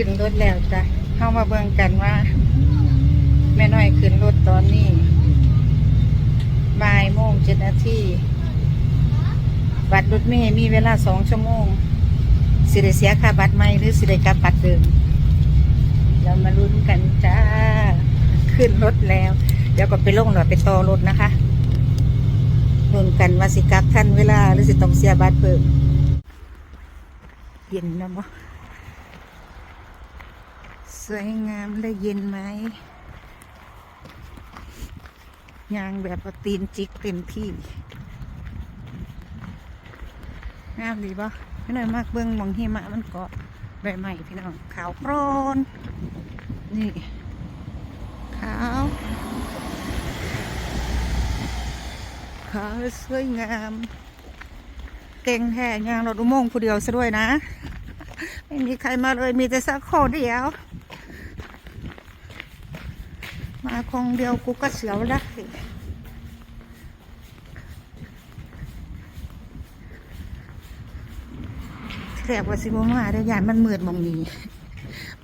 ขึ้นรถแล้วจ้ะเข้ามาเบิ่งกันว่า แม่น้อยขึ้นรถตอนนี้บ่ายโมงเจ็ดนาทีบัตรรถเมย์มีเวลาสองชั่วโมง สิได้เสียค่าบัตรใหม่หรือสิได้กลับบัตรเดิมเรามาลุ้นกันจ้า ขึ้นรถแล้ว เดี๋ยวก็ไปลงหน่อยไปต่อรถนะคะลุ้นกันว่าสิกลับทันเวลาหรือสิต้องเสียบัตรเพิ่มเย็นนะบ่ สวยงามและเย็นไหมยางแบบตีนจิกเต็มที่งามดีปะไม่น่อยมากเบิ้องมองหิมะมันเกาะใบไม้พี่น้องขาวโพรนนี่ขาวขาวสวยงามเก่งแท้ยางรถอุโมงค์ผู้เดียวซะด้วยนะ ไม่มีใครมาเลยมีแต่สักคนเดียว มาคงเดียวกูก็เสียวละแรกว่าสิบมาได้ยานมันมืดมองนี้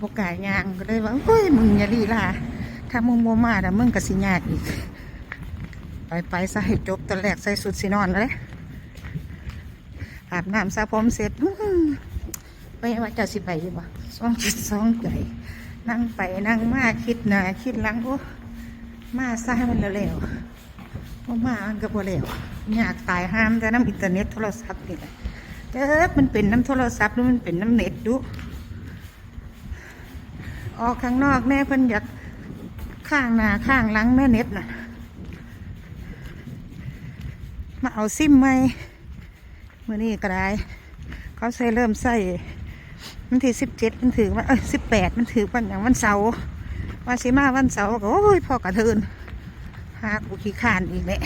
บกล้ายยางก็เลยว่าเฮ้ยมึงอย่าดีล่ะถ้ามึงโมมาแล้วมึงก็สิยากอีก ไปไปซะให้จบตอนแรกใส่สุดสินอนเลยอาบน้ำสระผมเสร็จไปว่าจะสิไปอยี่บ่สองจิตสองใจ นั่งไปนั่งมาคิดหนาคิดหลังโอ้มาซะให้มันเร็วๆว่ามามันก็บ่เร็วอยากตายห้ามแต่น้ำอินเทอร์เน็ตโทรศัพท์นี่แหละเจ๊มันเป็นน้ำโทรศัพท์หรือมันเป็นน้ำเน็ตดูออกข้างนอกแม่เพิ่นอยากข้างหน้าข้างหลังแม่เน็ตน่ะ มาเอาซิมไหมเมื่อนี้ก็ได้ เขาใส่เริ่มใส่ วันที่สิบเจ็ดมันถือว่าเออสิบแปดมันถือวันอย่างวันเสาร์วันสิมาวันเสาร์ก็โอ้ยพ่อกระเทินหากูขี้ขานอีกแหละ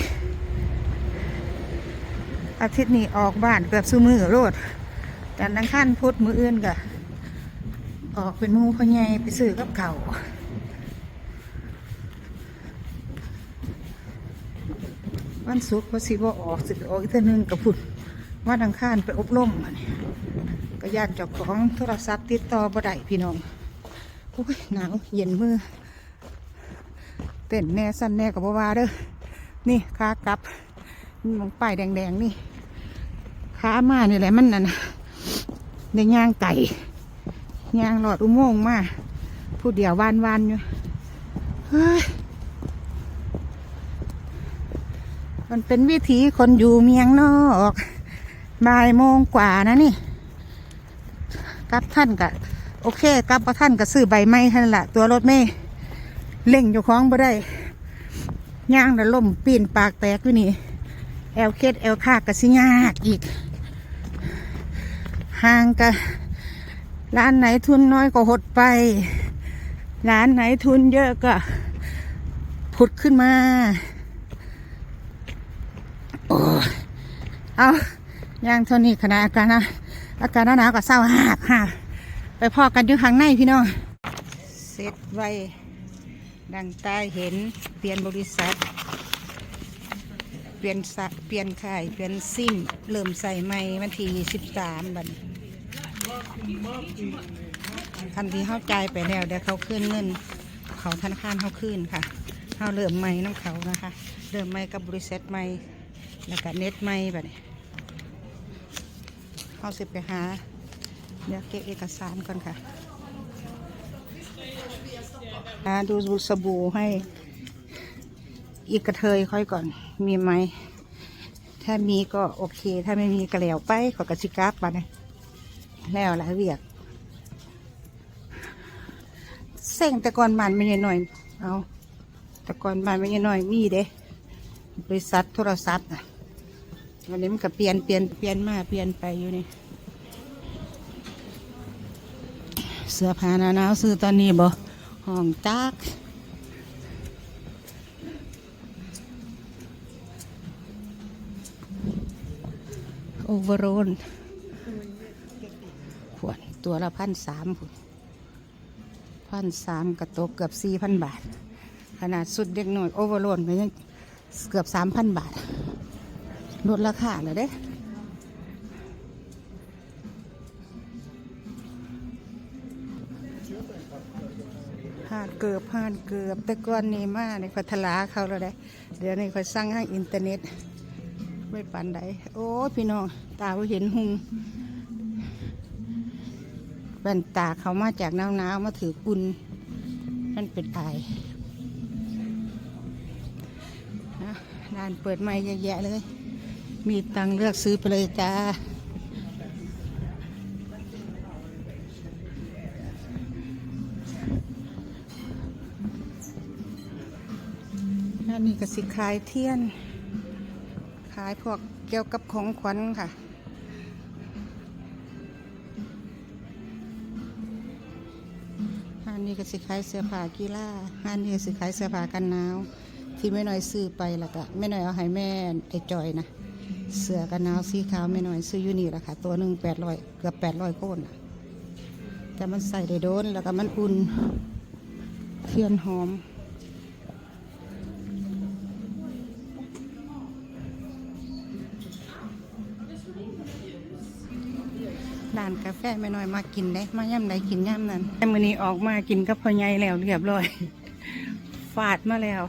อาทิตย์นี้ออกบ้านเกือบสู้มือโลดแต่นังขั้นพุธมืออื่นก็ออกเป็นมูพ่อใหญ่ไปซื้อกับเขาวันศุกร์พอสิบ่ออกสิออกอีกเท่านึงกับพุ่นวันอังคารไปอบรมอันนี้ ก็ญาติเจ้าของโทรศัพท์ติดต่อบ่ได้พี่น้องโอ้ยหนาวเย็นมือเต้นแน่สั้นแน่กับบ่ว่าเด้อนี่ขากลับนี่มองป้ายแดงๆนี่ขามานี่แหละมันนั่นะในย่างไก่ย่างหลอดอุโมงค์มาผู้เดียววานวานๆอยู่เฮ้ยมันเป็นวิถีคนอยู่เมียงนอกบ่ายโมงกว่านะนี่ กับท่านกะโอเคกับท่านก็ซื้อใบไม้ท่านละตัวรถเมย์เล่งอยู่ของบ่ได้ย่างแล้วล่มปีนปากแตกอยู่นี่แอลเคสแอลคากกะสิยากอีกห่างกะร้านไหนทุนน้อยก็หดไปร้านไหนทุนเยอะก็ผุดขึ้นมาโอ้เอาย่างเท่านี้ขนาดอาการนะ อากาศหนาวๆก็เศร้าหากค่ะไปพอกันอยู่ข้างในพี่น้อง เสร็จไวดังใต้เห็นเปลี่ยนบริษัท เปลี่ยนสะเปลี่ยนค่ายเปลี่ยนซิมเริ่มใส่ใหม่วันที่สิบสามบันทันทีเข้าใจไปแล้วเดี๋ยวเขาขึ้นเงิน เขาธนาคารเขาขึ้นค่ะเขาเริ่มใหม่น้ำเขานะคะ เริ่มใหม่กับบริษัทใหม่แล้วก็เน็ตใหม่แบบนี้ เอาสิไปหา เดี๋ยวเก็บเอกสารก่อนค่ะหาดูสบู่ให้ อีกกระเทยค่อยก่อน มีไหม ถ้ามีก็โอเค ถ้าไม่มีก็แล้วไป ขอกระชิกราบไปนะแล้วหลายเวียกเส่งแต่ก่อนมันไม่ใช่หน่อย เอาแต่ก่อนมันไม่ใช่หน่อยมีเด้บริษัทโทรศัพท์น่ะ วันนี้มันก็เปลี่ยนเปลี่ยนเปลี่ยนมาเปลี่ยนไปอยู่นี่ เสื้อผ้าหนาหนาวซื้อตอนนี้บ่ห้องจักโอเวอร์โรนขวดตัวละพันสามพันสามกระตกเกือบสี่พันบาท ขนาดสุดเด็กหน่อยโอเวอร์โรนก็ยังเกือบสามพันบาท ลดราคาเลยเด้ผ่านเกือบผ่านเกือบแต่ก่อนนี้มาในพัทลาเขาแล้วได้เดี๋ยวนี้เขาสร้างห้างอินเทอร์เน็ตไม่ปันใดโอ้พี่น้องตาบ่เห็นหุงแว่นตาเขามาจากหนาวๆมาถือกุนนั่นเป็นไอายนะร้านเปิดใหม่เยอะแยะเลย มีตังเลือกซื้อไปเลยจ้าอันนี้ก็สิขายเทียน ขายพวกเกี่ยวกับของขวัญค่ะ อันนี้ก็สิขายเสื้อผ้ากีฬาอันนี้ก็สิขายเสื้อผ้ากันหนาว ที่ไม่น้อยซื้อไปแล้วก็ไม่น้อยเอาให้แม่ไอ้จอยนะ เสือกันหนาวสีขาวไม่น้อยซื้ออยู่นี่แหละค่ะ ตัวหนึ่งแปดร้อยเกือบแปดร้อยโคนน่ะแต่มันใส่ได้โดนแล้วก็มันอุ่นเทียนหอมร้านกาแฟไม่น้อยมากินได้มาย่ำไหนกินย่ำนั้นแต่มื้อนี้ออกมากินกับพ่อใหญ่แล้วเรียบร้อย ฟาดมาแล้ว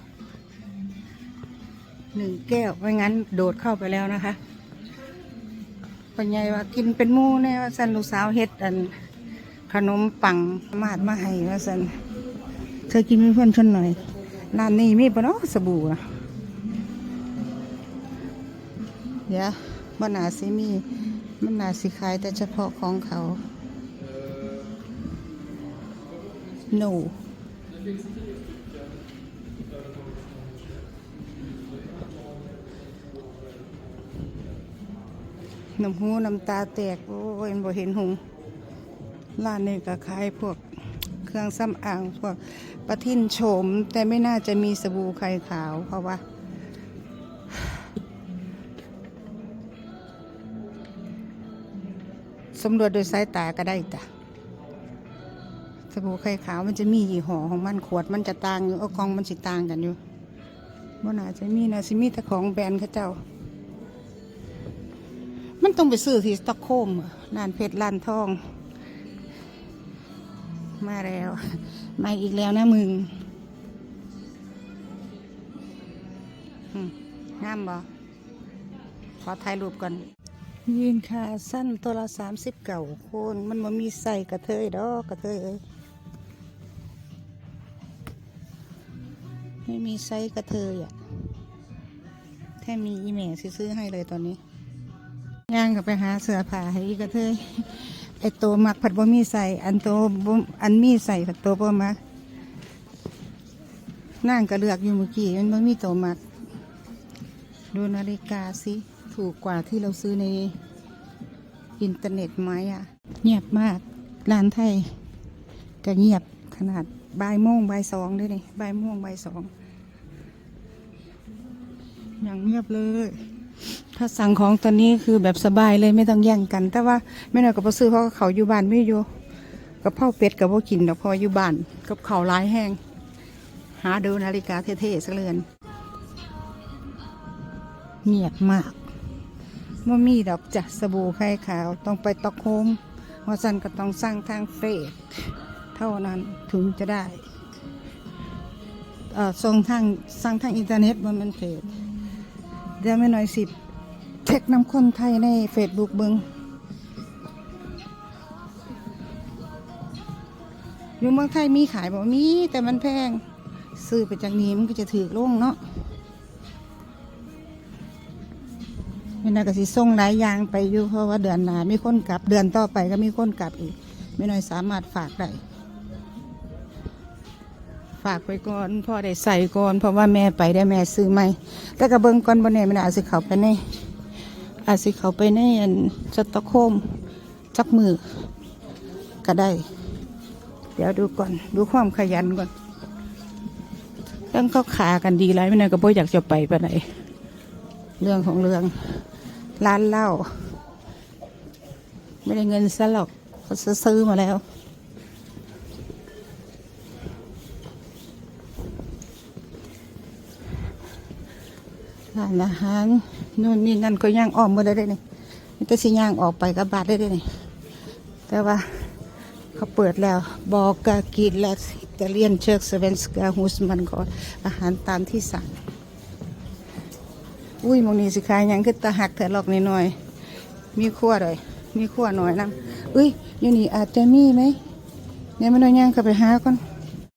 หนึ่งแก้วไม่งั้นโดดเข้าไปแล้วนะคะพ่อใหญ่ว่ากินเป็นมู่แน่ว่าสันลูกสาวเฮ็ดอัน ขนมปังมาดมาให้ว่าสันเธอกินเป็นเพื่อนฉันหน่อยร้านนี้มีปะเนาะสบู่นะเดี๋ยวบ้านนาซิมี มันนาสิขายแต่เฉพาะของเขา no น้ำหูน้ำตาแตกโอ้ยบ่เห็นหงร้านนี้ก็ขายพวกเครื่องสำอ่างพวกประทินโฉม แต่ไม่น่าจะมีสบู่ไข่ขาว เพราะว่า สำรวจโดยสายตาก็ได้จ้ะสบู่ไข่ขาวมันจะมียี่ห้อของมันขวดมันจะต่างอยู่เอากองมันสิต่างกันอยู่มันอาจจะมีนะสิมีแต่ของแบรนด์เข้าเจ้า มันต้องไปซื้อที่สต็อกโฮมอะร้านเพชรร้านทอง มาแล้ว มาอีกแล้วนะมึงงามบ่ขอถ่ายรูปก่อนยืนขาสั้นตัวละสามสิบเก่าคน มันมามีใส่กระเทยดอกกระเทยเอ้ยไม่มีไซส์กระเทยอะ แค่มีอีเมลซื้อให้เลยตอนนี้ ย่างกับไปหาเสื้อผ้าให้อีกระเทยไอตัวมักผัดบ่มีใส่อันโตบ่อันมีใส่ผัดตัวบ่มักนั่งก็เลือกอยู่เมื่อกี้มันบ่มีตัวมัก ดูนาฬิกาสิถูกกว่าที่เราซื้อในอินเทอร์เน็ตไหมอะ เงียบมากร้านไทยก็เงียบขนาดบ่ายโมงบ่ายสองด้วยนี่บ่ายโมงบ่ายสองอย่างเงียบเลย ถ้าสั่งของตอนนี้คือแบบสบายเลยไม่ต้องแย่งกัน แต่ว่าไม่น่อยกับพ่อซื้อเพราะเขาอยู่บ้านไม่อยู่กับพ่อเป็ดกับพ่อกินดอกพออยู่บ้านกับเขาร้ายแห้ง หาดูนาฬิกาเท่ๆสักเรือนเงียบมากว่ามีดอกจัดสบู่ไข่ขาวต้องไปตอกโฮมว่าสันก็ต้องสร้างทางเฟซเท่านั้นถึงจะได้อ่อส่งทางสร้างทางอินเทอร์เน็ตมันเป็นเฟซเดี๋ยวไม่น้อยสิ เช็คน้ำคนไทยในเฟซบุ๊กเบิงอยู่เมืองไทยมีขายบอกมีแต่มันแพง ซื้อไปจากนี้มันก็จะถือลงเนาะไม่น่าก็สิส่งหลายอย่างไปอยู่เพราะว่าเดือนหน้ามีคนกลับ เดือนต่อไปก็มีคนกลับอีก ไม่น้อยสามารถฝากได้ฝากไปก่อนพ่อได้ใส่ก่อนเพราะว่าแม่ไปได้แม่ซื้อใหมแต่กระเบิงก่อนบนเนี่ยมันอาจสิเขาไปใน อาจสิเขาไปในอันสตอกโฮมจักมือก็ได้ เดี๋ยวดูก่อน ดูความขยันก่อนเรื่องเขาขากันดีไรไม่น่าก็บ่อยากจะไปไปไหนเรื่องของเรื่องร้านเหล้าไม่ได้เงินซะหรอกเขาซื้อมาแล้วร้านอาหาร นู่นนี่นั่นก็ย่างอ้อมหมาได้ได้นี่มันจะสิย่างออกไปกับบาทได้ได้นี่แต่ว่าเขาเปิดแล้ว บอกากินและอิตาเลียนเชิร์กสเวนสกาฮุสมันก็อาหารตามที่สั่งอุ้ยมองนี้สิขายยังคือตาหักแต่ลอกนิดหน่อย มีขั้วเลยมีขั้วหน่อยนํอุ้ยอยู่นี่อาจจะมีไหมเนี่ยมันเอาย่างเข้าไปหาก่อน